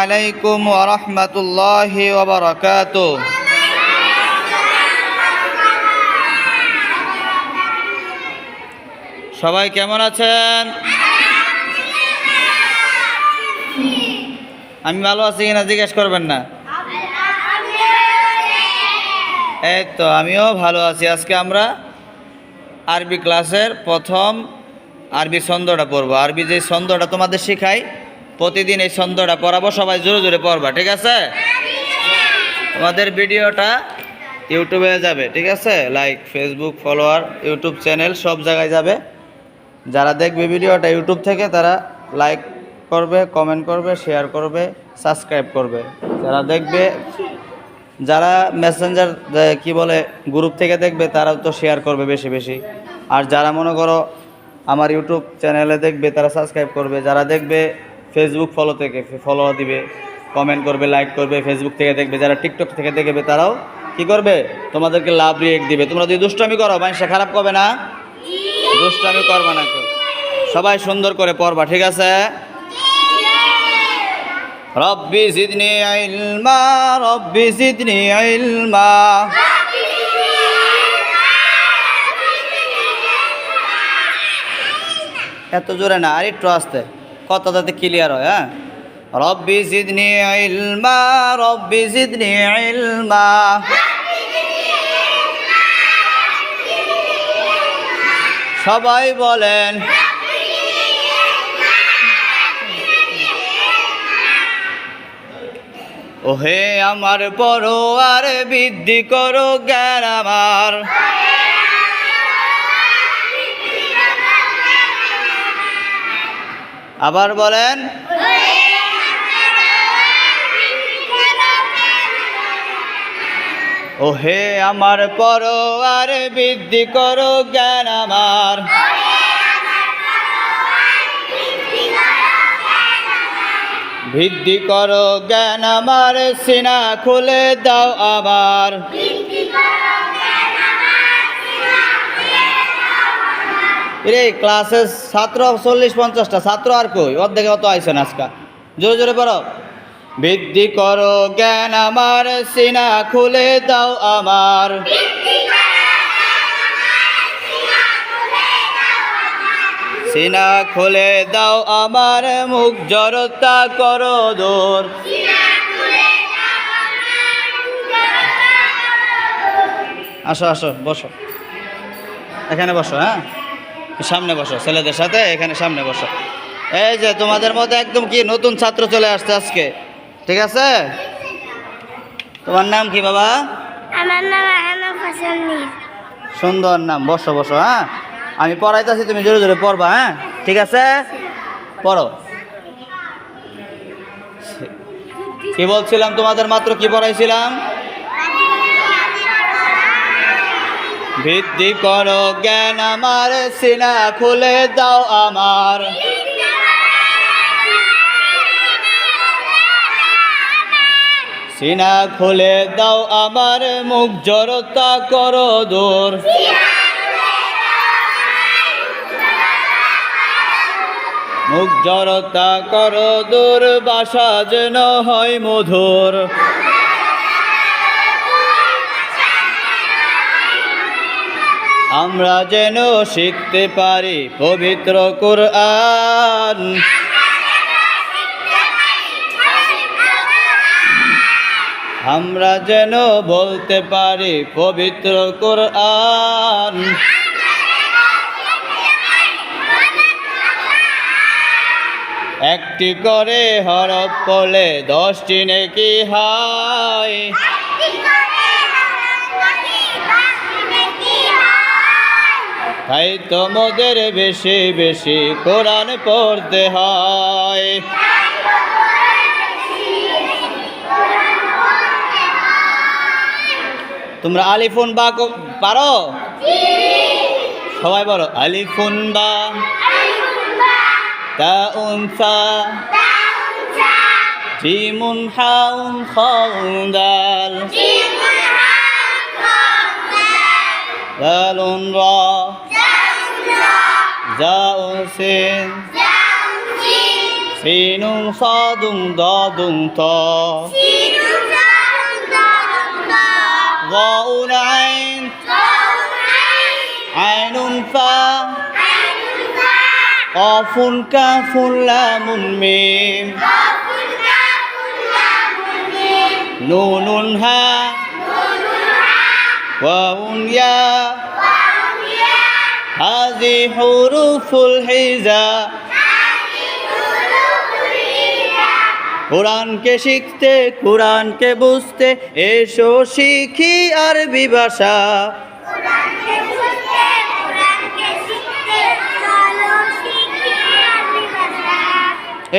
আলাইকুম ওরহমতুল্লাহ ওবরাকাত সবাই কেমন আছেন? আমি ভালো আছি কিনা জিজ্ঞেস করবেন না। এই তো, আমিও ভালো আছি। আজকে আমরা আরবি ক্লাসের প্রথম আরবি ছন্দটা পড়ব। আরবি যে ছন্দটা তোমাদের শেখাই প্রতিদিন এই ছন্দটা পড়াবো, সবাই জোরে জোরে পড়বা, ঠিক আছে? তোমাদের ভিডিওটা ইউটিউবে যাবে, ঠিক আছে? Like Facebook follower YouTube channel সব জায়গায় যাবে। যারা দেখবে ভিডিওটা ইউটিউব থেকে, তারা লাইক করবে কমেন্ট করবে শেয়ার করবে সাবস্ক্রাইব করবে। যারা দেখবে, যারা মেসেঞ্জার কি বলে গ্রুপ থেকে দেখবে, তারাও তো শেয়ার করবে বেশি বেশি। আর যারা মনে করো, আমার ইউটিউব চ্যানেলে দেখবে, তারা সাবস্ক্রাইব করবে। যারা দেখবে ফেসবুক ফলো থেকে ফলো দিবে কমেন্ট করবে লাইক করবে ফেসবুক থেকে দেখবে, যারা টিকটক থেকে দেখবে তারাও কি করবে? তোমাদেরকে লাভ রিয়েক্ট দিবে। তোমরা যদি দুষ্টামি করো মানুষটা খারাপ করবে না? দুষ্টামি করবে না সবাই সুন্দর করে পড়বা, ঠিক আছে? রব্বি জিদনি ইলমা রব্বি জিদনি ইলমা এত জোরে না, আর একটু আসতে। কত যাতে ক্লিয়ার হয় হ্যাঁ? রব্বি জিদনি ইলমা, রব্বি জিদনি ইলমা। সবাই বলেন, ওহে আমার পরোয়ার, বৃদ্ধি করো জ্ঞান আমার। আবার বলেন, ওহে আমার পরোয়ার, বৃদ্ধি করো জ্ঞান আমার। বৃদ্ধি করো জ্ঞান আমার, সিনা খুলে দাও আবার রে ক্লাসে ছাত্র চল্লিশ পঞ্চাশটা। ছাত্র আর কই? অর্ধেকে অত আইসেন আজকা। জোরে জোরে পড়ো। বৃদ্ধি করো, জ্ঞান আমার, সিনা খুলে দাও আমার। সিনা খুলে দাও আমার, মুখ জড়তা করো দূর। আসো আসো, বসো। এখানে বসো হ্যাঁ? সামনে বসো ছেলেদের সাথে এখানে সামনে বসো। এই যে তোমাদের মধ্যে একদম কি নতুন ছাত্র চলে আসছে আজকে? ঠিক আছে? তোমার নাম কি বাবা? আমার নাম সুন্দর নাম বসো বসো হ্যাঁ? আমি পড়াইতেছি তুমি জোরে জোরে পড়বা হ্যাঁ? ঠিক আছে? পড়ো। কি বলছিলাম তোমাদের মাত্র? কি পড়াইছিলাম? ভিত্তি করো জ্ঞান আমার, সিনা খুলে দাও আমার। সিনা খুলে দাও আমার, মুখ জড়তা করো দূর। মুখ জড়তা করো দূর, বাসা যেন হয় মধুর। আমরা যেন শিখতে পারি পবিত্র কোরআন। আমরা যেন বলতে পারি পবিত্র কোরআন। একটি করে হরফ পড়লে দশটি নেকি হয়। তাই তোমাদের বেশি বেশি কোরআন পড়তে হয়। তোমরা আলিফুন বা পারো? সবাই বলো আলিফুন বা। তা উনসা জিমুন হাউন খাউন দাল। দালুন রা। Giao xin. Xin. Phi nung so dung do dung to xin nung sa dung do dung to Go un ein Go un ein Ai nun fa Ai nun fa O phun ca phun la mun mim O phun ca phun la mun mim Nu nun ha. Nu nun ha. Wa un ya. Wa হাজি হরুফুল হিজা। কোরআনকে শিখতে কোরআনকে বুঝতে এসো শিখি আরবি ভাষা।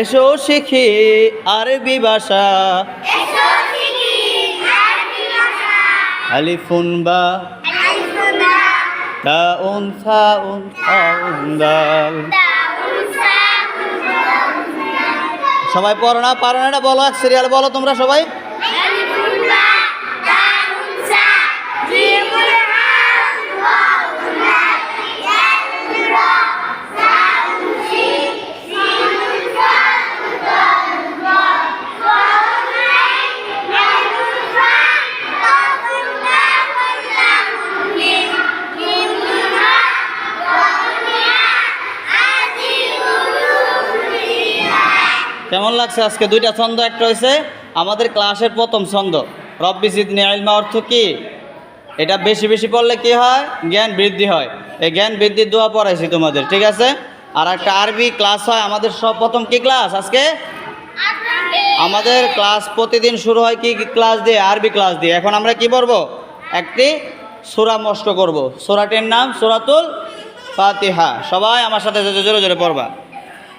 এসো শিখি আরবি ভাষা। আলিফুন বা তাউন সাউন সাউন দাল সবাই পড়ো না, পারো না বলো এক সিরিয়াল বলো তোমরা সবাই। লাগছে আজকে দুইটা ছন্দ, একটা হয়েছে আমাদের ক্লাসের প্রথম ছন্দ। রব্বি সিদনি আলমা অর্থ কি? এটা বেশি বেশি পড়লে কি হয়? জ্ঞান বৃদ্ধি হয়। এই জ্ঞান বৃদ্ধির দোয়া পড়াইছি তোমাদের, ঠিক আছে? আর একটা আরবি ক্লাস হয় আমাদের সব প্রথম কি ক্লাস আজকে? আমাদের ক্লাস প্রতিদিন শুরু হয় কি কি ক্লাস দিয়ে? আরবি ক্লাস দিয়ে। এখন আমরা কি পড়ব? একটি সুরা মস্ক করব। সুরাটির নাম সুরাতুল ফাতিহা। সবাই আমার সাথে জোরে জোরে পড়বা।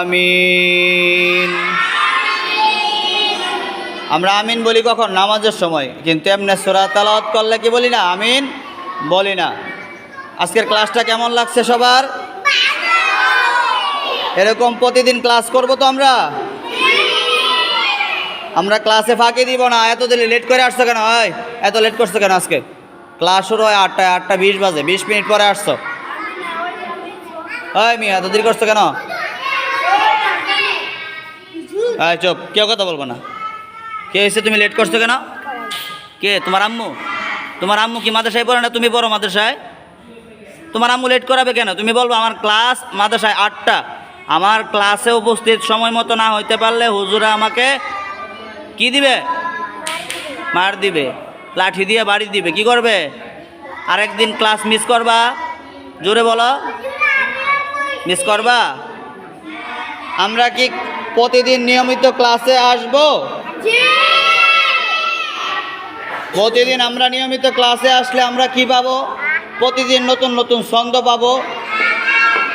আমিন। আমরা আমিন বলি কখন? নামাজের সময়। কিন্তু এমনি সোরা তালাওয়াত করলে কি বলি না? আমিন বলি না। আজকের ক্লাসটা কেমন লাগছে সবার? এরকম প্রতিদিন ক্লাস করব তো আমরা? আমরা ক্লাসে ফাঁকি দিব না। এত দিলে লেট করে আসছো কেন? হয় এত লেট করছ কেন আজকে? ক্লাস শুরু হয় আটটায়, আটটা বিশ বাজে। বিশ মিনিট পরে আসছো। হয় মিয়া, এত দেরি করছ কেন? হ্যাঁ চুপ, কেউ কথা বলব না। কে এসে তুমি লেট করছ কেন? কে? তোমার আম্মু? তোমার আম্মু কি মাদ্রাসায় পড়ে না তুমি পড়ো মাদ্রাসায়? তোমার আম্মু লেট করাবে কেন? তুমি বলব আমার ক্লাস মাদ্রাসায় আটটা। আমার ক্লাসে উপস্থিত সময় মতো না হইতে পারলে হুজুরা আমাকে কি দিবে? মার দিবে। লাঠি দিয়ে বাড়ি দিবে। কি করবে? আরেকদিন ক্লাস মিস করবা? জোরে বলো। মিস করবা? আমরা কি প্রতিদিন নিয়মিত ক্লাসে আসব? প্রতিদিন আমরা নিয়মিত ক্লাসে আসলে আমরা কি পাবো? প্রতিদিন নতুন নতুন ছন্দ পাবো।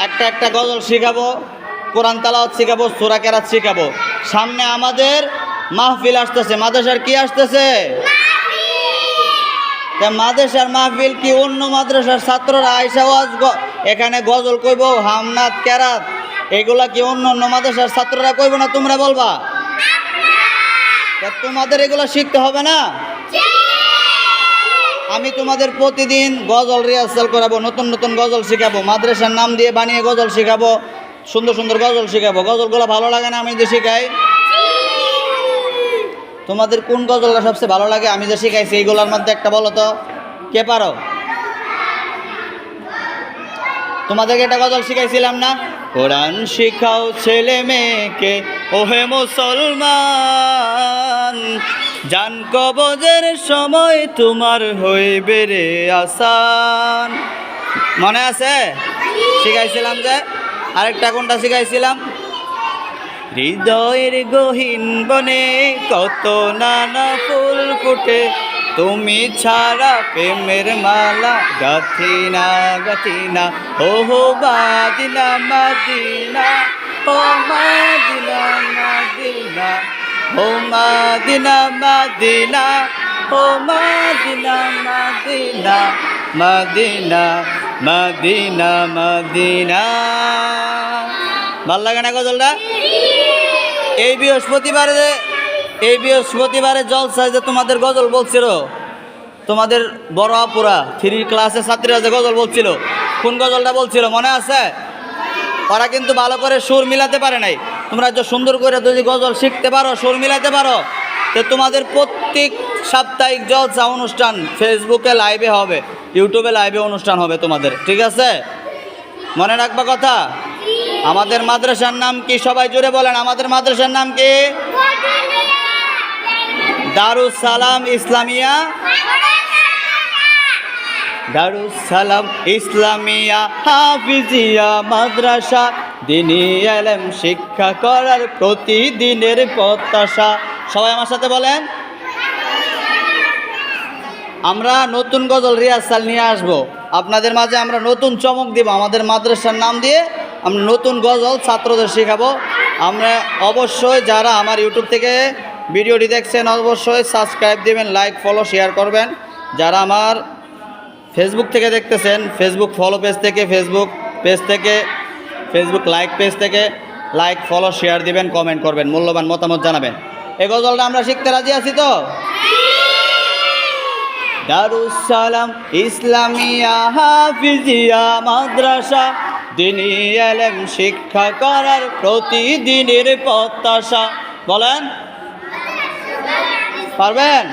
একটা একটা গজল শিখাবো, কোরআন তালাওয়াত শিখাবো, সুরা কেরাত শিখাবো। সামনে আমাদের মাহফিল আসতেছে। মাদ্রাসার কি আসতেছে? তা মাদ্রাসার মাহফিল কি অন্য মাদ্রাসার ছাত্ররা আইসা এখানে গজল কইব হামনাথ কেরাত। এগুলা কি অন্য অন্য মাদ্রাসার ছাত্ররা কইব না তোমরা বলবা? তোমাদের এগুলো শিখতে হবে না? আমি তোমাদের প্রতিদিন গজল রিহার্সাল করাবো, নতুন নতুন গজল শেখাবো, মাদ্রাসার নাম দিয়ে বানিয়ে গজল শেখাবো, সুন্দর সুন্দর গজল শেখাবো। গজলগুলো ভালো লাগে না আমি যে শেখাই? তোমাদের কোন গজলটা সবচেয়ে ভালো লাগে? আমি যে শিখাইছি এইগুলোর মধ্যে একটা বলো তো। কে পারো? তোমাদেরকে একটা গজল শিখাইছিলাম না? কোরআন শিখাও ছেলে মেয়েকে, ওহে মুসলমান। জান কবজের সময় তোমার হইবে রে আসান। মনে আছে? শিখাইছিলাম যে, আরেকটা কোনটা শিখাইছিলাম? হৃদয়ের গহীন বনে কত নানা ফুল ফুটে তুমি ছাড়া প্রেমের মালা গাথি না গাথি না ও হো মাদিনা মাদিনা ও মাদিনা মাদিনা ও মাদিনা মাদিনা ও মাদিনা মাদিনা মাদিনা মাদিনা মাদিনা ভালো লাগে না গজলটা? এই বৃহস্পতিবারে এই বৃহস্পতিবারে জলসায় যে তোমাদের গজল বলছিল, তোমাদের বড় আপুরা থ্রি ক্লাসের ছাত্রীরা যে গজল বলছিল, কোন গজলটা বলছিল মনে আছে? ওরা কিন্তু ভালো করে সুর মিলাতে পারে নাই। তোমরা যে সুন্দর করে যদি গজল শিখতে পারো, সুর মিলাতে পারো, তো তোমাদের প্রত্যেক সাপ্তাহিক জলসা অনুষ্ঠান ফেসবুকে লাইভে হবে ইউটিউবে লাইভে অনুষ্ঠান হবে তোমাদের, ঠিক আছে? মনে রাখবা কথা? আমাদের মাদ্রাসার নাম কি? সবাই জুড়ে বলেন, আমাদের মাদ্রাসার নাম কি? দারুস সালাম ইসলামিয়া। দারুস সালাম ইসলামিয়া, হাফিজিয়া মাদ্রাসা। দিনী এলেম শিক্ষা করার প্রতিদিনের প্রত্যাশা। সবাই আমার সাথে বলেন। আমরা নতুন গজল রিহার্সাল নিয়ে আসব। আপনাদের মাঝে আমরা নতুন চমক দিব, আমাদের মাদ্রাসার নাম দিয়ে আমরা নতুন গজল ছাত্রদের শেখাবো। আমরা অবশ্যই যারা আমার ইউটিউব থেকে ভিডিওটি দেখছেন অবশ্যই সাবস্ক্রাইব দিবেন লাইক ফলো শেয়ার করবেন। যারা আমার ফেসবুক থেকে দেখতেছেন ফেসবুক ফলো পেজ থেকে ফেসবুক পেজ থেকে ফেসবুক লাইক পেজ থেকে লাইক ফলো শেয়ার দিবেন কমেন্ট করবেন, মূল্যবান মতামত জানাবেন। এই গজলটা আমরা শিখতে রাজি আছি তো? দারুসালাম ইসলামিয়া, হাফিজিয়া, মাদ্রাসা, দিনী এলেম শিক্ষা করার প্রতিদিনের প্রত্যাশা। বলেন। পারবেন?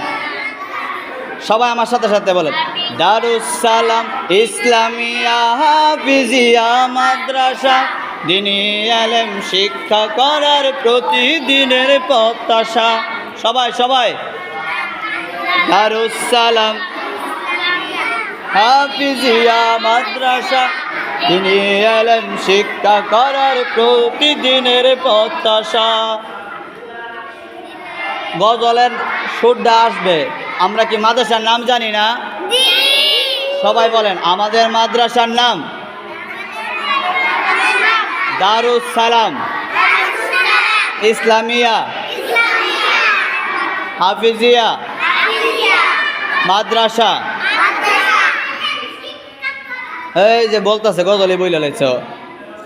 সবাই আমার সাথে সাথে বলেন। দারুসালাম ইসলামিয়া, হাফিজিয়া, মাদ্রাসা, দিনী এলেম শিক্ষা করার প্রতিদিনের প্রত্যাশা। সবাই সবাই। দারুসালাম হাফিজিয়া, মাদ্রাসা তিনি এলেম শিক্ষা করার প্রতিদিনের প্রত্যাশা। গজলের সুরটা আসবে। আমরা কি মাদ্রাসার নাম জানি না? সবাই বলেন, আমাদের মাদ্রাসার নাম? দারুস সালাম। ইসলামিয়া। হাফিজিয়া। মাদ্রাসা। এই যে বলতেছে, গজলই বইলে লাইছ।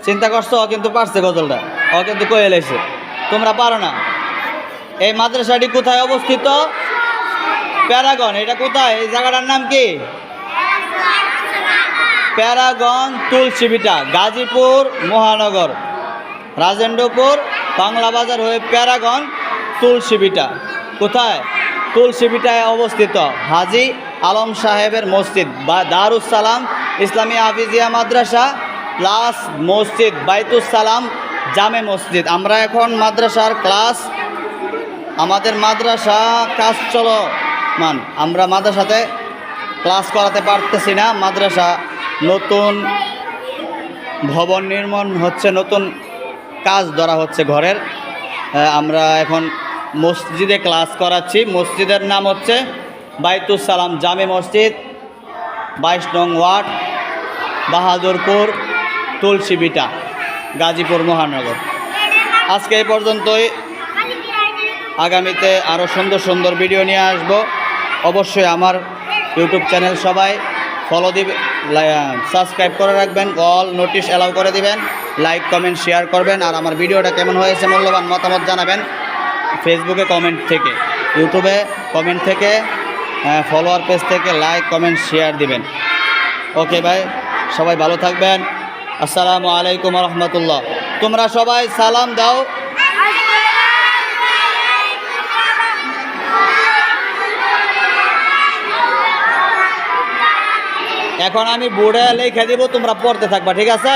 চিন্তা করছ কিন্তু পারছে গজলটা। ও কিন্তু কয়ে লাইছে। তোমরা পারো না? এই মাদ্রাসাটি কোথায় অবস্থিত? প্যারাগন, এটা কোথায়? এই জায়গাটার নাম কি? প্যারাগন তুলসিবিটা গাজীপুর মহানগর। রাজেন্দ্রপুর, বাংলা বাজার হয়ে প্যারাগন তুলসিবিটা কোথায়? তুলসিবিটায় অবস্থিত। হাজি আলম সাহেবের মসজিদ, বা দারুস সালাম ইসলামী হাফিজিয়া মাদ্রাসা প্লাস মসজিদ, বাইতুস সালাম জামে মসজিদ। আমরা এখন মাদ্রাসার ক্লাস আমাদের মাদ্রাসা, কাজ চলো মান আমরা মাদ্রাসাতে ক্লাস করাতে পারতেছি না। মাদ্রাসা নতুন ভবন নির্মাণ হচ্ছে, নতুন কাজ ধরা হচ্ছে ঘরের। আমরা এখন মসজিদে ক্লাস করাচ্ছি। মসজিদের নাম হচ্ছে সালাম জামে মসজিদ, বাইশ নং ওয়ার্ড, বাহাদুরপুর তুলসীবিটা গাজীপুর মহানগর। আজকে এই পর্যন্তই। আগামীতে আরও সুন্দর সুন্দর ভিডিও নিয়ে আসব। অবশ্যই আমার ইউটিউব চ্যানেল সবাই ফলো দিবে সাবস্ক্রাইব করে রাখবেন অল নোটিশ অ্যালাউ করে দিবেন লাইক কমেন্ট শেয়ার করবেন, আর আমার ভিডিওটা কেমন হয়েছে মূল্যবান মতামত জানাবেন ফেসবুকে কমেন্ট থেকে ইউটিউবে কমেন্ট থেকে ফলোয়ার পেজ থেকে লাইক কমেন্ট শেয়ার দিবেন। ওকে ভাই সবাই ভালো থাকবেন। আসসালামু আলাইকুম রহমতুল্লাহ। তোমরা সবাই সালাম দাও। এখন আমি বোর্ডে লিখে দিব তোমরা পড়তে থাকবা ঠিক আছে?